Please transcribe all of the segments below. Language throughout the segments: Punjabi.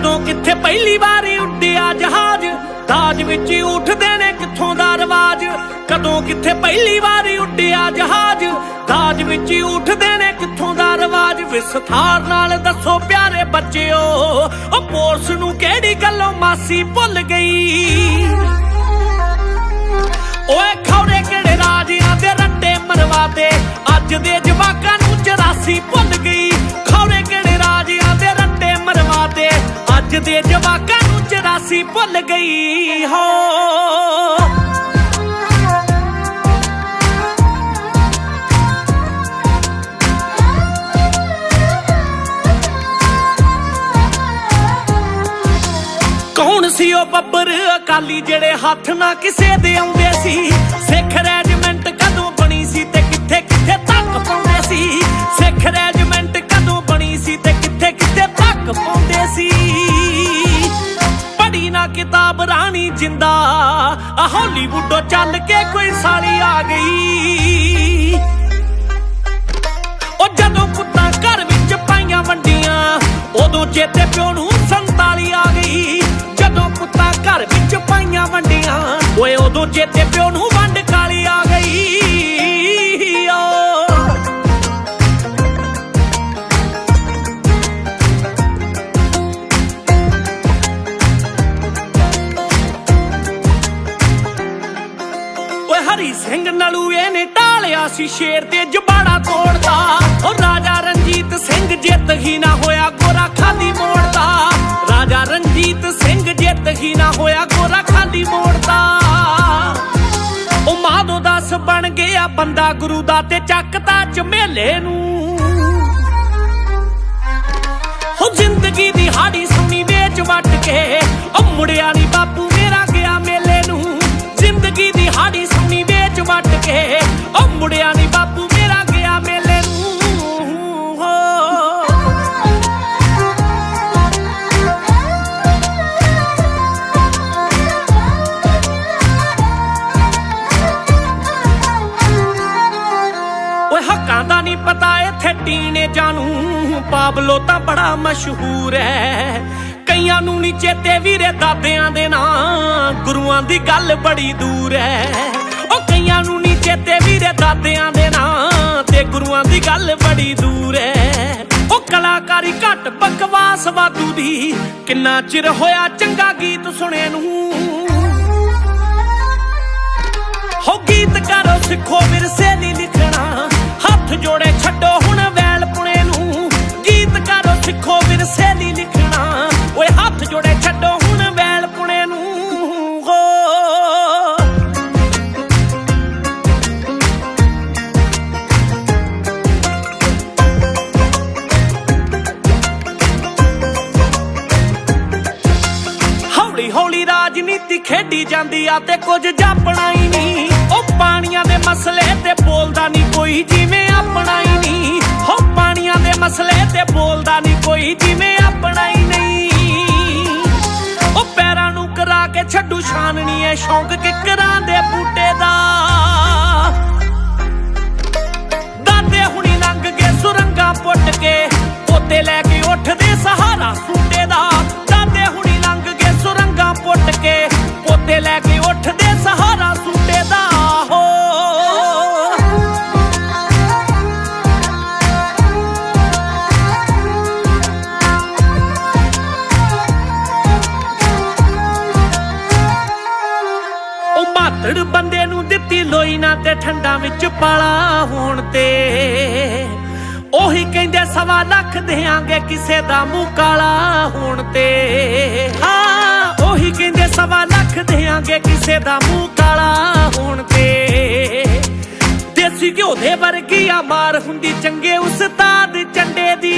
ਕਦੋਂ ਕਿੱਥੇ ਪਹਿਲੀ ਵਾਰੀ ਉੱਡਿਆ ਜਹਾਜ਼ ਦਾਜ ਵਿੱਚ ਉੱਠਦੇ ਨੇ ਕਿੱਥੋਂ ਦਾ ਰਿਵਾਜ? ਕਦੋਂ ਕਿੱਥੇ ਪਹਿਲੀ ਵਾਰੀ ਉੱਡਿਆ ਜਹਾਜ਼ ਦਾਜ ਵਿੱਚ ਉੱਠਦੇ ਨੇ ਕਿੱਥੋਂ ਦਾ ਰਿਵਾਜ? ਵਿਸਥਾਰ ਨਾਲ ਦੱਸੋ ਪਿਆਰੇ ਬੱਚਿਓ, ਉਹ ਪੁਲਿਸ ਨੂੰ ਕਿਹੜੀ ਗੱਲੋਂ ਮਾਸੀ ਭੁੱਲ ਗਈ? ਓਏ ਖੌਰੇ ਕਿਹੜੇ ਰਾਜਿਆਂ ਦੇ ਰੱਟੇ ਮਰਵਾਦੇ ਅੱਜ ਦੇ ਜਵਾਕਾਂ ਨੂੰ 84 ਭੁੱਲ ਨੂੰ 84 ਭੁੱਲ ਗਈ ਹੋ। ਕੌਣ ਸੀ ਉਹ ਬੱਬਰ ਅਕਾਲੀ ਜਿਹੜੇ ਹੱਥ ਨਾ ਕਿਸੇ ਦੇ ਆਉਂਦੇ ਸੀ? ਕਿਤਾਬ ਰਾਣੀ ਜਿੰਦਾ ਆ ਹਾਲੀਵੁੱਡੋਂ ਚੱਲ ਕੇ ਕੋਈ ਸਾਲੀ ਆ ਗਈ। ਉਹ ਜਦੋਂ ਪੁੱਤਾਂ ਘਰ ਵਿੱਚ ਪਾਈਆਂ ਵੰਡੀਆਂ, ਉਦੋਂ ਚੇਤੇ ਪਿਓ ਨੂੰ 47 ਆ ਗਈ। ਜਦੋਂ ਪੁੱਤਾਂ ਘਰ ਵਿੱਚ ਪਾਈਆਂ ਵੰਡੀਆਂ, ਓਏ ਉਦੋਂ ਚੇਤੇ ਪਿਓ ਨੂੰ ਸਿੰਘ ਨਲੂਏ ਨੇ ਢਾਲਿਆ ਸੀ ਸ਼ੇਰ ਤੇ ਜਬਾੜਾ ਤੋੜਦਾ। ਓ ਰਾਜਾ ਰਣਜੀਤ ਸਿੰਘ ਜਿੱਤ ਹੀ ਨਾ ਹੋਇਆ, ਗੋਰਾ ਖਾਲੀ ਮੋੜਦਾ। ਰਾਜਾ ਰਣਜੀਤ ਸਿੰਘ ਜਿੱਤ ਹੀ ਨਾ ਹੋਇਆ, ਗੋਰਾ ਖਾਲੀ ਮੋੜਦਾ। ਉਹ ਮਾਧੋ ਦਾਸ ਬਣ ਗਿਆ ਬੰਦਾ ਗੁਰੂ ਦਾ ਤੇ ਚੱਕਦਾ ਝਮੇਲੇ ਨੂੰ। ਹੋ ਜ਼ਿੰਦਗੀ ਦੀ ਹਾੜੀ ਸੁਣੀ ਵੇਚ ਵੱਟ ਕੇ, ਉਹ ਮੁੜਿਆ ਨੀ ਬਾਪੂ ਕੇ ਉਹ ਮੁੜਿਆ ਨੀ ਬਾਪੂ, ਮੇਰਾ ਗਿਆ ਮੇਲੇ ਨੂੰ। ਹੋ। ਓਏ ਹੱਕਾਂ ਦਾ ਨਹੀਂ ਪਤਾ, ਇੱਥੇ ਟੀਨੇ ਜਾਣੂ। ਪਾਬਲੋ ਤਾਂ ਬੜਾ ਮਸ਼ਹੂਰ ਹੈ ਕਈਆਂ ਨੂੰ ਨਹੀਂ ਚੇਤੇ ਵੀਰੇ ਦਾਦਿਆਂ ਦੇ ਨਾਂ। ਗੁਰੂਆਂ ਦੀ ਗੱਲ ਬੜੀ ਦੂਰ ਹੈ ਉਹ ਨੂੰ ਨਹੀਂ ਚੇਤੇ ਵੀਰੇ ਦਾਦਿਆਂ ਦੇ ਨਾਂ ਤੇ ਗੁਰੂਆਂ ਦੀ ਗੱਲ ਬੜੀ ਦੂਰ ਹੈ ਉਹ ਕਲਾਕਾਰੀ ਘੱਟ ਬਕਵਾਸ ਵਾਧੂ ਦੀ, ਕਿੰਨਾ ਚਿਰ ਹੋਇਆ ਚੰਗਾ ਗੀਤ ਸੁਣੇ ਨੂੰ? ਹੋ ਗੀਤ ਕਰੋ ਸਿੱਖੋ ਵਿਰਸੇ ਹੌਲੀ ਹੌਲੀ ਰਾਜਨੀਤੀ ਖੇਡੀ ਜਾਂਦੀ ਆ ਤੇ ਕੁਝ ਜਾਪਣਾ ਹੀ ਨਹੀਂ। ਉਹ ਪਾਣੀਆਂ ਦੇ ਮਸਲੇ ਤੇ ਬੋਲਦਾ ਨਹੀਂ ਕੋਈ, ਜਿਵੇਂ ਆਪਣਾ ਹੀ ਨਹੀਂ। ਹੋ ਪਾਣੀਆਂ ਦੇ ਮਸਲੇ ਤੇ ਬੋਲਦਾ ਨਹੀਂ ਕੋਈ, ਜਿਵੇਂ ਆਪਣਾ ਹੀ ਨਹੀਂ। ਉਹ ਪੈਰਾਂ ਨੂੰ ਕਰਾ ਕੇ ਛੱਡੂ ਛਾਨਣੀ ਐ, ਸ਼ੌਂਕ ਕਿਕਰਾਂ ਦੇ ਬੂਟੇ ਦਾ। ਦਾਦੇ ਹੁਣੀ ਲੰਘ ਕੇ ਸੁਰੰਗਾਂ ਪੁੱਟ ਕੇ। ਦਿੱਤੀ ਲੋਈ ਨਾ ਤੇ ਠੰਡਾਂ ਵਿੱਚ ਪਾਲਾ ਹੋਣ ਤੇ। ਉਹੀ ਕਹਿੰਦੇ ਸਵਾ ਲੱਖ ਦੇਾਂਗੇ ਕਿਸੇ ਦਾ ਮੂੰਹ ਕਾਲਾ ਹੋਣ ਤੇ। ਹਾਂ, ਉਹੀ ਕਹਿੰਦੇ ਸਵਾ ਲੱਖ ਦੇਾਂਗੇ ਕਿਸੇ ਦਾ ਮੂੰਹ ਕਾਲਾ ਹੋਣ ਤੇ। ਦੇਸੀ ਘਿਓ ਦੇ ਵਰਗੀ ਆ ਮਾਰ ਹੁੰਦੀ ਚੰਗੇ ਉਸਤਾਦ ਚੰਡੇ ਦੀ।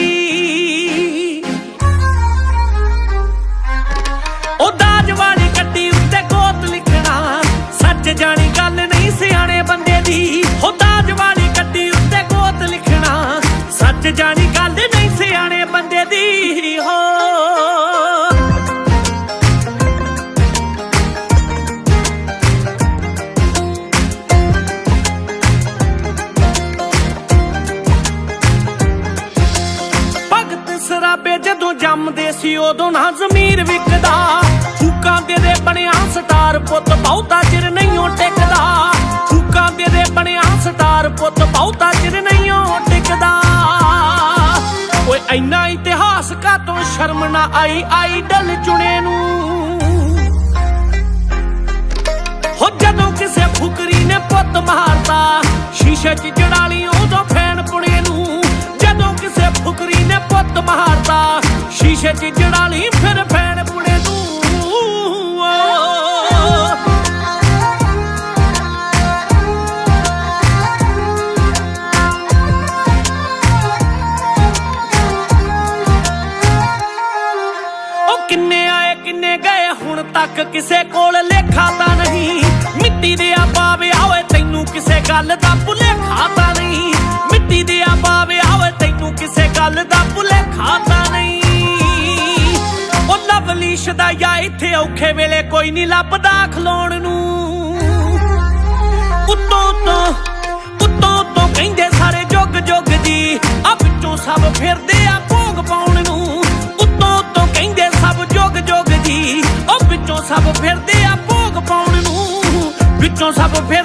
ਸੀ ਉਦੋਂ ਨਾ ਜ਼ਮੀਰ ਵਿਕਦਾ। ਫੂਕਾਂ ਦੇ ਦੇ ਬਣਿਆ ਸਟਾਰ ਪੁੱਤ, ਬਹੁਤਾ ਚਿਰ ਨਹੀਂਓ ਟਿਕਦਾ। ਫੂਕਾਂ ਦੇ ਦੇ ਬਣਿਆ ਸਟਾਰ ਪੁੱਤ, ਬਹੁਤਾ ਚਿਰ ਨਹੀਂਓ ਟਿਕਦਾ। ਓਏ, ਇੰਨਾ ਇਤਿਹਾਸ ਕਾ ਤੋਂ ਸ਼ਰਮ ਨਾ ਆਈ ਆਈਡਲ ਚੁਣੇ ਨੂੰ? ਹੋ ਜਦੋਂ ਕਿਸੇ ਫੁਕਰੀ ਨੇ ਪੁੱਤ ਮਾਰਦਾ ਸ਼ੀਸ਼ੇ 'ਚ ਜੜਾਲੀ ਸ਼ੀਸ਼ੇ 'ਚ ਜੜਾਲੀ ਫਿਰ ਭੈਣ ਪੁਣੇ ਨੂੰ ਕਿੰਨੇ ਆਏ, ਕਿੰਨੇ ਗਏ, ਹੁਣ ਤੱਕ ਕਿਸੇ ਕੋਲ ਲੇਖਾ ਤਾਂ ਨਹੀਂ। ਮਿੱਟੀ ਦੇ ਆ ਪਾਵੇ ਆਵੇ, ਤੈਨੂੰ ਕਿਸੇ ਗੱਲ ਦਾ ਭੁਲੇਖਾ ਤਾਂ ਨਹੀਂ। ਮਿੱਟੀ ਦੇ ਆ ਪਾਵੇ ਆਵੇ, ਤੈਨੂੰ ਕਿਸੇ ਗੱਲ ਦਾ ਭੁਲੇਖਾ ਤਾਂ ਨਹੀਂ। ਉਹ ਲਵਲੀ ਸ਼ਦਾਇਆ ਇੱਥੇ ਔਖੇ ਵੇਲੇ ਕੋਈ ਨਹੀਂ ਲੱਭਦਾ ਖਲੋਣ ਨੂੰ। ਉੱਤੋਂ ਉੱਤੋਂ ਉੱਤੋਂ ਉੱਤੋਂ ਕਹਿੰਦੇ ਸਾਰੇ ਜੁਗ ਜੁਗ ਜੀ ਆ ਵਿੱਚੋਂ ਸਭ ਫਿਰਦੇ ਆ ਭੋਗ ਪਾਉਣ ਨੂੰ। ਉੱਤੋਂ ਤੋਂ ਕਹਿੰਦੇ ਸਭ ਜੁਗ ਜੁਗ ਜੀ ਉਹ ਵਿੱਚੋਂ ਸਭ ਫਿਰਦੇ ਆ ਭੋਗ ਪਾਉਣ ਨੂੰ। ਵਿੱਚੋਂ ਸਭ ਫਿਰ